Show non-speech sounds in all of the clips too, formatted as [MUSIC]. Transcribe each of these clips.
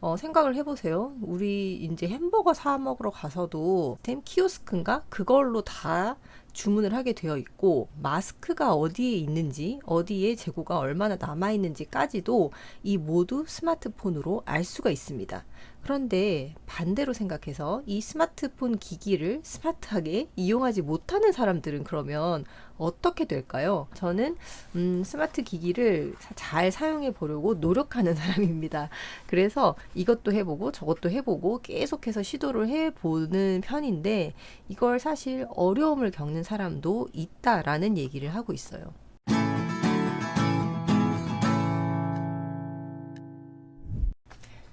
어, 생각을 해보세요. 우리 이제 햄버거 사 먹으러 가서도 템 키오스크인가? 그걸로 다 주문을 하게 되어 있고 마스크가 어디에 있는지 어디에 재고가 얼마나 남아 있는지까지도 이 모두 스마트폰으로 알 수가 있습니다. 그런데 반대로 생각해서 이 스마트폰 기기를 스마트하게 이용하지 못하는 사람들은 그러면 어떻게 될까요? 저는 음, 스마트 기기를 잘 사용해 보려고 노력하는 [LAUGHS] 사람입니다. 그래서 이것도 해보고 저것도 해보고 계속해서 시도를 해보는 편인데 이걸 사실 어려움을 겪는 사람도 있다라는 얘기를 하고 있어요.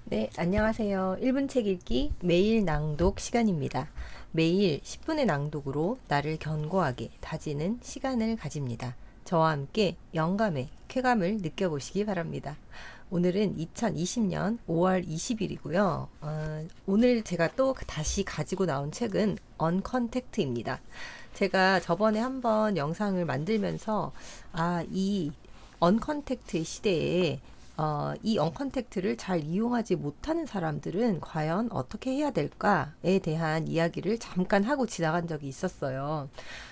네, 안녕하세요. 1분 책 읽기 매일 낭독 시간입니다. 매일 10분의 낭독으로 나를 견고하게 다지는 시간을 가집니다. 저와 함께 영감의 쾌감을 느껴보시기 바랍니다. 오늘은 2020년 5월 20일이고요. 어, 오늘 제가 또 다시 가지고 나온 책은 언컨택트입니다. 제가 저번에 한번 영상을 만들면서 아, 이 언컨택트의 시대에 어, 이 언컨택트를 잘 이용하지 못하는 사람들은 과연 어떻게 해야 될까에 대한 이야기를 잠깐 하고 지나간 적이 있었어요.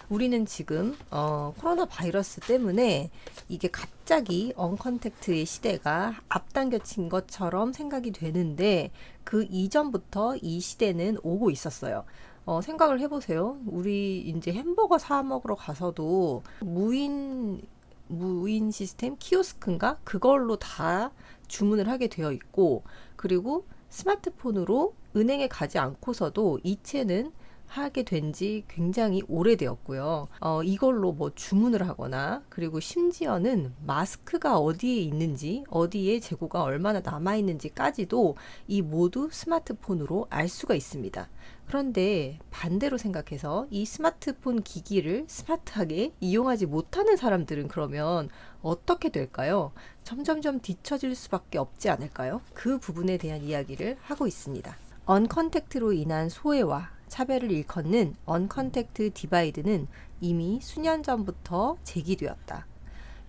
우리는 지금 어, 코로나 바이러스 때문에 이게 갑자기 언컨택트의 시대가 앞당겨진 것처럼 생각이 되는데 그 이전부터 이 시대는 오고 있었어요. 어, 생각을 해보세요. 우리 이제 햄버거 사 먹으러 가서도 무인 무인 시스템 키오스크인가 그걸로 다 주문을 하게 되어 있고 그리고 스마트폰으로 은행에 가지 않고서도 이체는 하게 된 지 굉장히 오래되었고요. 어, 이걸로 뭐 주문을 하거나 그리고 심지어는 마스크가 어디에 있는지 어디에 재고가 얼마나 남아 있는지까지도 이 모두 스마트폰으로 알 수가 있습니다. 그런데 반대로 생각해서 이 스마트폰 기기를 스마트하게 이용하지 못하는 사람들은 그러면 어떻게 될까요? 점점점 뒤처질 수밖에 없지 않을까요? 그 부분에 대한 이야기를 하고 있습니다. 언컨택트로 인한 소외와 차별을 일컫는 언컨택트 디바이드는 이미 수년 전부터 제기되었다.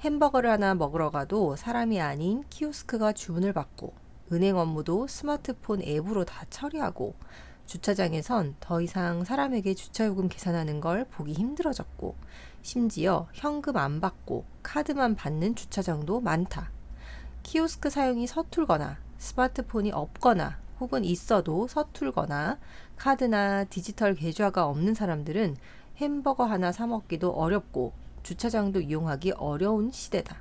햄버거를 하나 먹으러 가도 사람이 아닌 키오스크가 주문을 받고 은행 업무도 스마트폰 앱으로 다 처리하고 주차장에선 더 이상 사람에게 주차요금 계산하는 걸 보기 힘들어졌고 심지어 현금 안 받고 카드만 받는 주차장도 많다. 키오스크 사용이 서툴거나 스마트폰이 없거나 혹은 있어도 서툴거나 카드나 디지털 계좌가 없는 사람들은 햄버거 하나 사 먹기도 어렵고 주차장도 이용하기 어려운 시대다.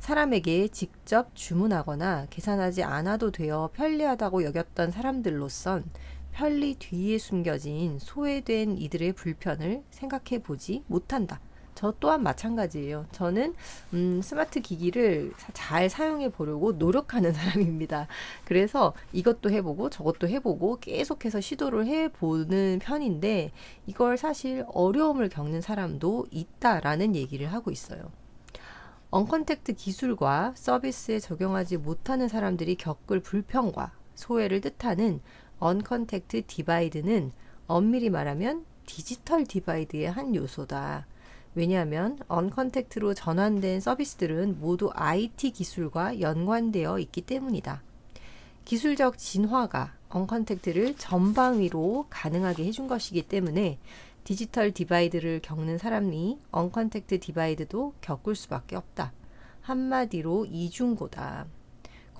사람에게 직접 주문하거나 계산하지 않아도 되어 편리하다고 여겼던 사람들로선 편리 뒤에 숨겨진 소외된 이들의 불편을 생각해 보지 못한다. 저 또한 마찬가지예요. 저는 음, 스마트 기기를 잘 사용해 보려고 노력하는 [LAUGHS] 사람입니다. 그래서 이것도 해보고 저것도 해보고 계속해서 시도를 해보는 편인데 이걸 사실 어려움을 겪는 사람도 있다라는 얘기를 하고 있어요. 언컨택트 기술과 서비스에 적용하지 못하는 사람들이 겪을 불편과 소외를 뜻하는 언컨택트 디바이드는 엄밀히 말하면 디지털 디바이드의 한 요소다. 왜냐하면 언컨택트로 전환된 서비스들은 모두 IT 기술과 연관되어 있기 때문이다. 기술적 진화가 언컨택트를 전방위로 가능하게 해준 것이기 때문에 디지털 디바이드를 겪는 사람이 언컨택트 디바이드도 겪을 수밖에 없다. 한마디로 이중고다.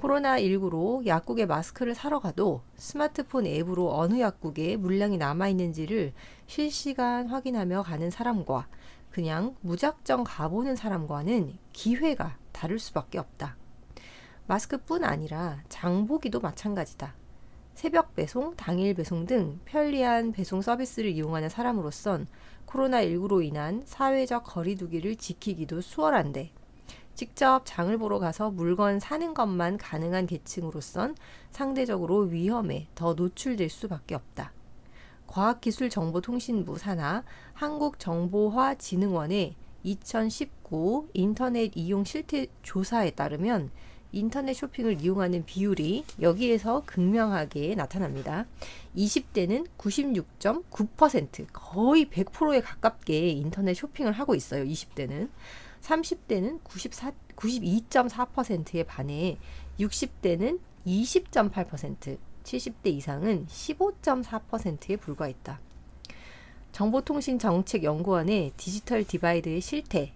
코로나19로 약국에 마스크를 사러 가도 스마트폰 앱으로 어느 약국에 물량이 남아있는지를 실시간 확인하며 가는 사람과 그냥 무작정 가보는 사람과는 기회가 다를 수밖에 없다. 마스크뿐 아니라 장보기도 마찬가지다. 새벽 배송, 당일 배송 등 편리한 배송 서비스를 이용하는 사람으로선 코로나19로 인한 사회적 거리두기를 지키기도 수월한데 직접 장을 보러 가서 물건 사는 것만 가능한 계층으로선 상대적으로 위험에 더 노출될 수밖에 없다. 과학기술정보통신부 산하 한국정보화진흥원의 2019 인터넷 이용 실태 조사에 따르면 인터넷 쇼핑을 이용하는 비율이 여기에서 극명하게 나타납니다. 20대는 96.9% 거의 100%에 가깝게 인터넷 쇼핑을 하고 있어요. 20대는 30대는 94, 92.4%에 반해 60대는 20.8%, 70대 이상은 15.4%에 불과했다. 정보통신정책연구원의 디지털 디바이드의 실태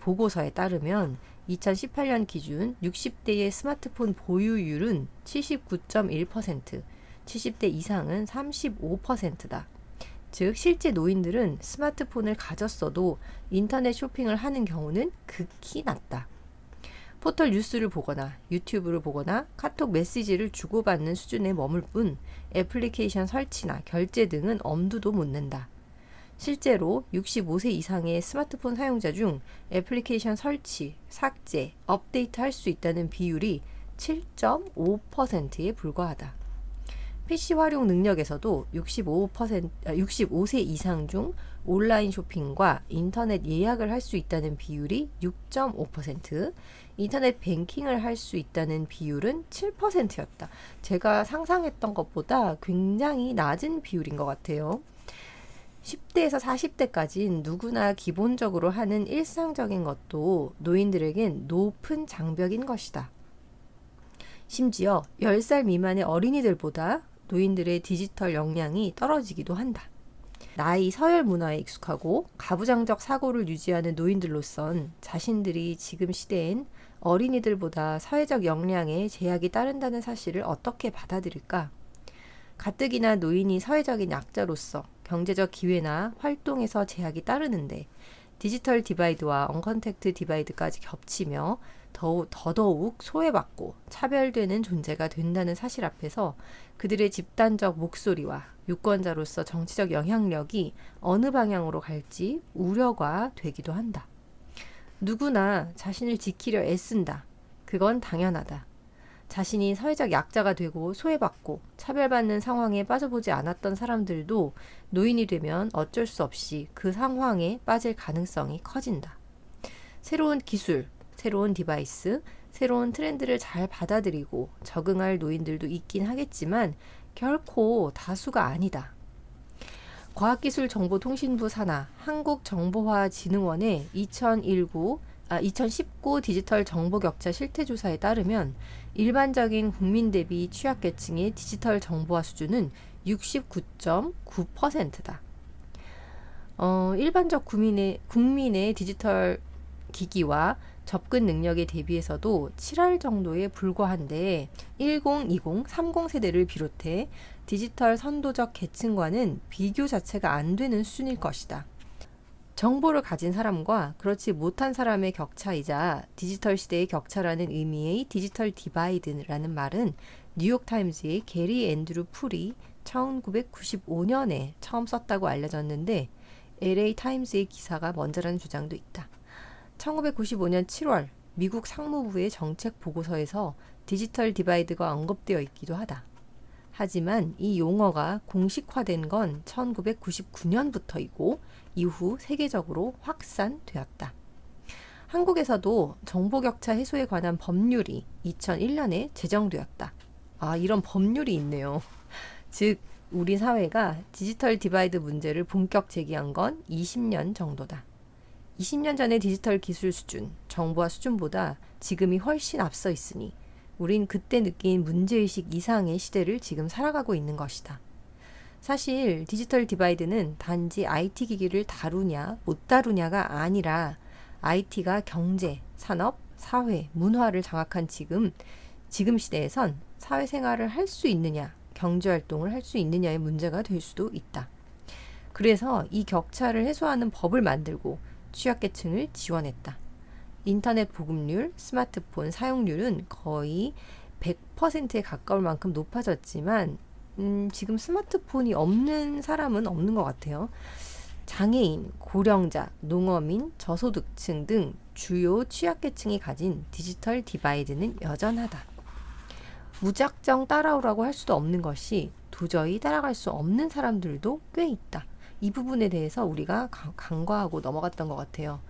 보고서에 따르면 2018년 기준 60대의 스마트폰 보유율은 79.1%, 70대 이상은 35%다. 즉, 실제 노인들은 스마트폰을 가졌어도 인터넷 쇼핑을 하는 경우는 극히 낮다. 포털 뉴스를 보거나 유튜브를 보거나 카톡 메시지를 주고받는 수준에 머물 뿐 애플리케이션 설치나 결제 등은 엄두도 못 낸다. 실제로 65세 이상의 스마트폰 사용자 중 애플리케이션 설치, 삭제, 업데이트 할 수 있다는 비율이 7.5%에 불과하다. PC 활용 능력에서도 65%, 65세 이상 중 온라인 쇼핑과 인터넷 예약을 할 수 있다는 비율이 6.5%, 인터넷 뱅킹을 할 수 있다는 비율은 7%였다. 제가 상상했던 것보다 굉장히 낮은 비율인 것 같아요. 10대에서 40대까지는 누구나 기본적으로 하는 일상적인 것도 노인들에겐 높은 장벽인 것이다. 심지어 10살 미만의 어린이들보다 노인들의 디지털 역량이 떨어지기도 한다. 나이 서열 문화에 익숙하고 가부장적 사고를 유지하는 노인들로선 자신들이 지금 시대엔 어린이들보다 사회적 역량에 제약이 따른다는 사실을 어떻게 받아들일까? 가뜩이나 노인이 사회적인 약자로서 경제적 기회나 활동에서 제약이 따르는데 디지털 디바이드와 언컨택트 디바이드까지 겹치며 더욱, 더더욱 소외받고 차별되는 존재가 된다는 사실 앞에서 그들의 집단적 목소리와 유권자로서 정치적 영향력이 어느 방향으로 갈지 우려가 되기도 한다. 누구나 자신을 지키려 애쓴다. 그건 당연하다. 자신이 사회적 약자가 되고 소외받고 차별받는 상황에 빠져보지 않았던 사람들도 노인이 되면 어쩔 수 없이 그 상황에 빠질 가능성이 커진다. 새로운 기술, 새로운 디바이스, 새로운 트렌드를 잘 받아들이고 적응할 노인들도 있긴 하겠지만 결코 다수가 아니다. 과학기술정보통신부 산하 한국정보화진흥원의 2019 아, 2019 디지털 정보 격차 실태 조사에 따르면 일반적인 국민 대비 취약계층의 디지털 정보화 수준은 69.9%다. 어, 일반적 국민의, 국민의 디지털 기기와 접근 능력에 대비해서도 7할 정도에 불과한데 10, 20, 30 세대를 비롯해 디지털 선도적 계층과는 비교 자체가 안 되는 수준일 것이다. 정보를 가진 사람과 그렇지 못한 사람의 격차이자 디지털 시대의 격차라는 의미의 디지털 디바이드라는 말은 뉴욕타임즈의 게리 앤드루 풀이 1995년에 처음 썼다고 알려졌는데 LA 타임즈의 기사가 먼저라는 주장도 있다. 1995년 7월 미국 상무부의 정책 보고서에서 디지털 디바이드가 언급되어 있기도 하다. 하지만 이 용어가 공식화된 건 1999년부터이고 이후 세계적으로 확산되었다. 한국에서도 정보 격차 해소에 관한 법률이 2001년에 제정되었다. 아, 이런 법률이 있네요. [LAUGHS] 즉, 우리 사회가 디지털 디바이드 문제를 본격 제기한 건 20년 정도다. 20년 전의 디지털 기술 수준, 정보화 수준보다 지금이 훨씬 앞서 있으니 우린 그때 느낀 문제의식 이상의 시대를 지금 살아가고 있는 것이다. 사실 디지털 디바이드는 단지 IT 기기를 다루냐, 못 다루냐가 아니라 IT가 경제, 산업, 사회, 문화를 장악한 지금, 지금 시대에선 사회생활을 할 수 있느냐, 경제활동을 할 수 있느냐의 문제가 될 수도 있다. 그래서 이 격차를 해소하는 법을 만들고 취약계층을 지원했다. 인터넷 보급률, 스마트폰 사용률은 거의 100%에 가까울 만큼 높아졌지만 음, 지금 스마트폰이 없는 사람은 없는 것 같아요. 장애인, 고령자, 농어민, 저소득층 등 주요 취약계층이 가진 디지털 디바이드는 여전하다. 무작정 따라오라고 할 수도 없는 것이 도저히 따라갈 수 없는 사람들도 꽤 있다. 이 부분에 대해서 우리가 간과하고 넘어갔던 것 같아요.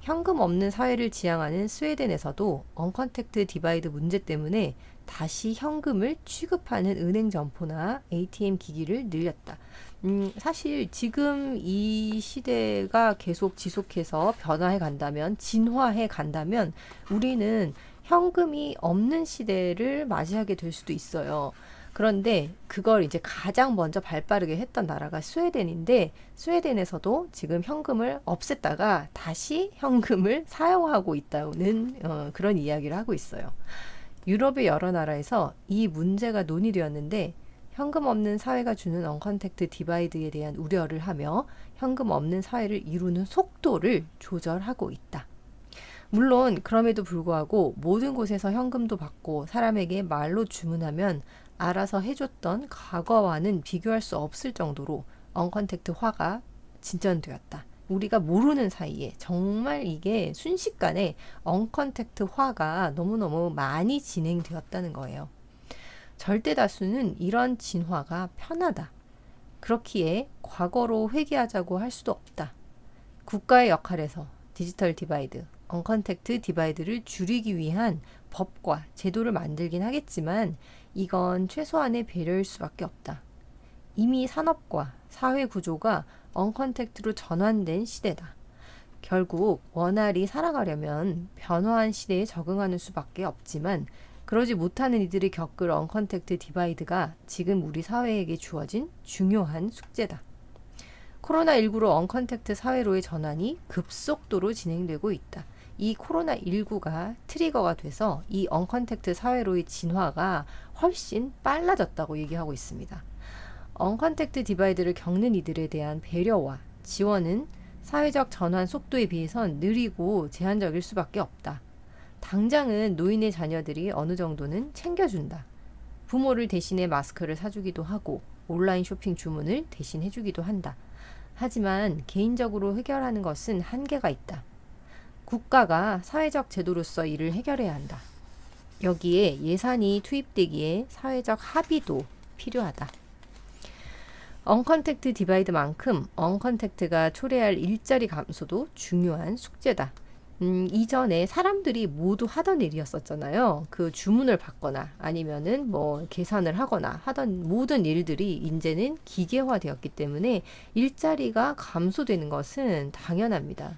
현금 없는 사회를 지향하는 스웨덴에서도 언컨택트 디바이드 문제 때문에 다시 현금을 취급하는 은행 점포나 ATM 기기를 늘렸다. 음, 사실 지금 이 시대가 계속 지속해서 변화해 간다면, 진화해 간다면, 우리는 현금이 없는 시대를 맞이하게 될 수도 있어요. 그런데 그걸 이제 가장 먼저 발빠르게 했던 나라가 스웨덴인데 스웨덴에서도 지금 현금을 없앴다가 다시 현금을 [LAUGHS] 사용하고 있다는 어, 그런 이야기를 하고 있어요. 유럽의 여러 나라에서 이 문제가 논의되었는데 현금 없는 사회가 주는 언컨택트 디바이드에 대한 우려를 하며 현금 없는 사회를 이루는 속도를 조절하고 있다. 물론 그럼에도 불구하고 모든 곳에서 현금도 받고 사람에게 말로 주문하면 알아서 해줬던 과거와는 비교할 수 없을 정도로 언컨택트화가 진전되었다. 우리가 모르는 사이에 정말 이게 순식간에 언컨택트화가 너무너무 많이 진행되었다는 거예요. 절대 다수는 이런 진화가 편하다. 그렇기에 과거로 회귀하자고 할 수도 없다. 국가의 역할에서 디지털 디바이드, 언컨택트 디바이드를 줄이기 위한 법과 제도를 만들긴 하겠지만 이건 최소한의 배려일 수밖에 없다. 이미 산업과 사회 구조가 언컨택트로 전환된 시대다. 결국 원활히 살아가려면 변화한 시대에 적응하는 수밖에 없지만 그러지 못하는 이들이 겪을 언컨택트 디바이드가 지금 우리 사회에게 주어진 중요한 숙제다. 코로나19로 언컨택트 사회로의 전환이 급속도로 진행되고 있다. 이 코로나19가 트리거가 돼서 이 언컨택트 사회로의 진화가 훨씬 빨라졌다고 얘기하고 있습니다. 언컨택트 디바이드를 겪는 이들에 대한 배려와 지원은 사회적 전환 속도에 비해선 느리고 제한적일 수밖에 없다. 당장은 노인의 자녀들이 어느 정도는 챙겨준다. 부모를 대신해 마스크를 사주기도 하고 온라인 쇼핑 주문을 대신 해주기도 한다. 하지만 개인적으로 해결하는 것은 한계가 있다. 국가가 사회적 제도로서 이를 해결해야 한다. 여기에 예산이 투입되기에 사회적 합의도 필요하다. 언컨택트 디바이드만큼 언컨택트가 초래할 일자리 감소도 중요한 숙제다. 음, 이전에 사람들이 모두 하던 일이었었잖아요. 그 주문을 받거나 아니면은 뭐 계산을 하거나 하던 모든 일들이 이제는 기계화되었기 때문에 일자리가 감소되는 것은 당연합니다.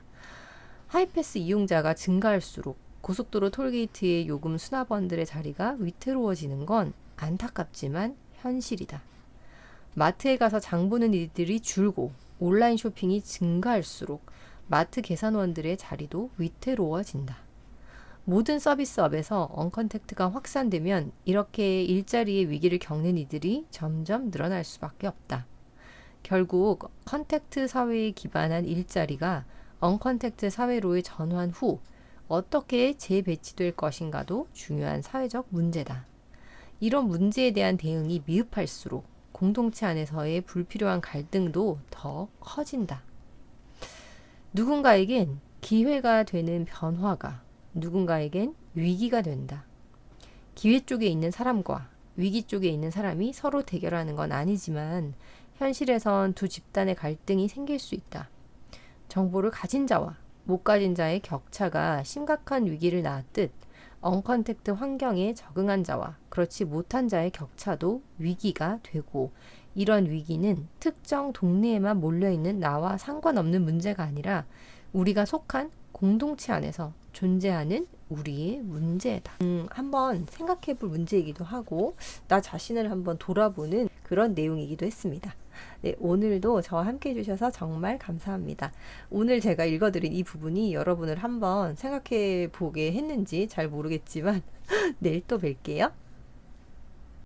하이패스 이용자가 증가할수록 고속도로 톨게이트의 요금 수납원들의 자리가 위태로워지는 건 안타깝지만 현실이다. 마트에 가서 장 보는 일들이 줄고 온라인 쇼핑이 증가할수록 마트 계산원들의 자리도 위태로워진다. 모든 서비스업에서 언컨택트가 확산되면 이렇게 일자리의 위기를 겪는 이들이 점점 늘어날 수밖에 없다. 결국 컨택트 사회에 기반한 일자리가 언컨택트 사회로의 전환 후 어떻게 재배치될 것인가도 중요한 사회적 문제다. 이런 문제에 대한 대응이 미흡할수록 공동체 안에서의 불필요한 갈등도 더 커진다. 누군가에겐 기회가 되는 변화가 누군가에겐 위기가 된다. 기회 쪽에 있는 사람과 위기 쪽에 있는 사람이 서로 대결하는 건 아니지만 현실에선 두 집단의 갈등이 생길 수 있다. 정보를 가진 자와 못 가진 자의 격차가 심각한 위기를 낳았듯 언컨택트 환경에 적응한 자와 그렇지 못한 자의 격차도 위기가 되고 이런 위기는 특정 동네에만 몰려있는 나와 상관없는 문제가 아니라 우리가 속한 공동체 안에서 존재하는 우리의 문제다. 음, 한번 생각해 볼 문제이기도 하고, 나 자신을 한번 돌아보는 그런 내용이기도 했습니다. 네, 오늘도 저와 함께 해주셔서 정말 감사합니다. 오늘 제가 읽어드린 이 부분이 여러분을 한번 생각해 보게 했는지 잘 모르겠지만, [LAUGHS] 내일 또 뵐게요.